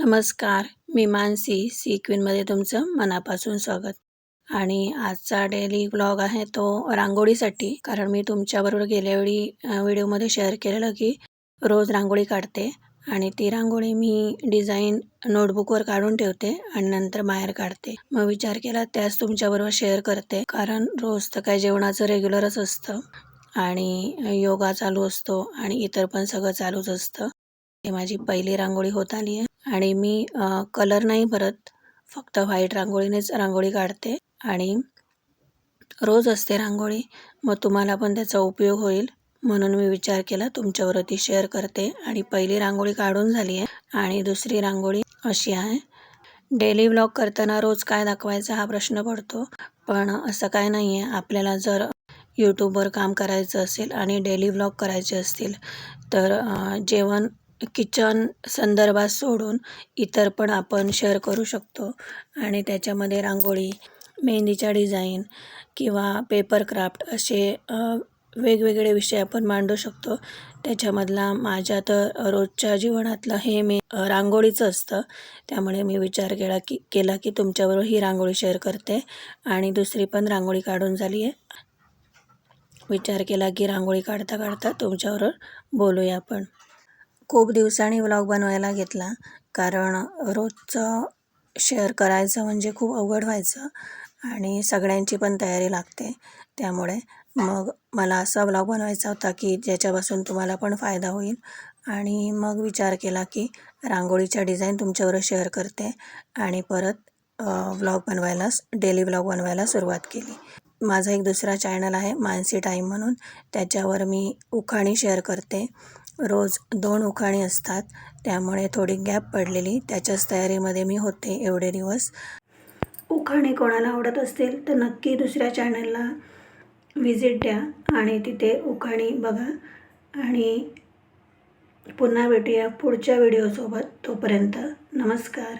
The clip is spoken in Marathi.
नमस्कार मी मानसी सी क्वीनमध्ये तुमचं मनापासून स्वागत. आणि आजचा डेली ब्लॉग आहे तो रांगोळीसाठी कारण मी तुमच्याबरोबर गेल्या वेळी व्हिडिओमध्ये शेअर केलेलं की रोज रांगोळी काढते आणि ती रांगोळी मी डिझाईन नोटबुकवर काढून ठेवते आणि नंतर बाहेर काढते. मग विचार केला त्याच तुमच्याबरोबर शेअर करते कारण रोज तर काय जेवणाचं रेग्युलरच असतं आणि योगा चालू असतो आणि इतर पण सगळं चालूच असतं. ही माझी पहिली रांगोळी होत आली आहे. आणि मी कलर नाही भरत. फक्त व्हाईट रांगोळीनेच रांगोळी काढते आणि रोज असते रांगोळी. मग तुम्हाला पण त्याचा उपयोग होईल. म्हणून मी विचार केला तुमच्यावरती शेअर करते. आणि पहिली रांगोळी काढून झाली आहे आणि दुसरी रांगोळी अशी आहे. डेली व्लॉग करताना रोज काय दाखवायचा हा प्रश्न पडतो. पण असं काय नाही आहे आपल्याला जर यूट्यूबवर काम करायचं असेल आणि डेली व्लॉग करायचे असतील तर जेवण किचन संदर्भात सोडून इतर पण आपण शेअर करू शकतो. आणि त्याच्यामध्ये रांगोळी मेहंदीच्या डिझाईन किंवा पेपर क्राफ्ट असे वेगवेगळे विषय आपण मांडू शकतो. त्याच्यामधला माझ्या तर रोजच्या जीवनातलं हे मी रांगोळीचं असतं. त्यामुळे मी विचार केला की केला की तुमच्याबरोबर ही रांगोळी शेअर करते. आणि दुसरी पण रांगोळी काढून झाली आहे विचार केला की रांगोळी काढता काढता तुमच्याबरोबर बोलूया आपण. खूप दिवसांनी व्लॉग बनवायला घेतला. कारण रोजचं शेअर करायचं म्हणजे खूप अवघड व्हायचं आणि सगळ्यांची पण तयारी लागते. त्यामुळे मग मला असा व्लॉग बनवायचा होता की ज्याच्यापासून तुम्हाला पण फायदा होईल. आणि मग विचार केला की रांगोळीच्या डिझाईन तुमच्याबरोबर शेअर करते. आणि परत व्लॉग बनवायला डेली व्लॉग बनवायला सुरुवात केली. माझा एक दुसरा चॅनल आहे मानसी टाईम म्हणून. त्याच्यावर मी उखाणी शेअर करते. रोज दोन उखाणी असतात. त्यामुळे थोडी गॅप पडलेली. त्याच्याच तयारीमध्ये मी होते एवढे दिवस. उखाणे कोणाला आवडत असतील तर नक्की दुसऱ्या चॅनलला व्हिजिट द्या आणि तिथे उखाणी बघा. आणि पुन्हा भेटूया पुढच्या व्हिडिओसोबत. तोपर्यंत नमस्कार.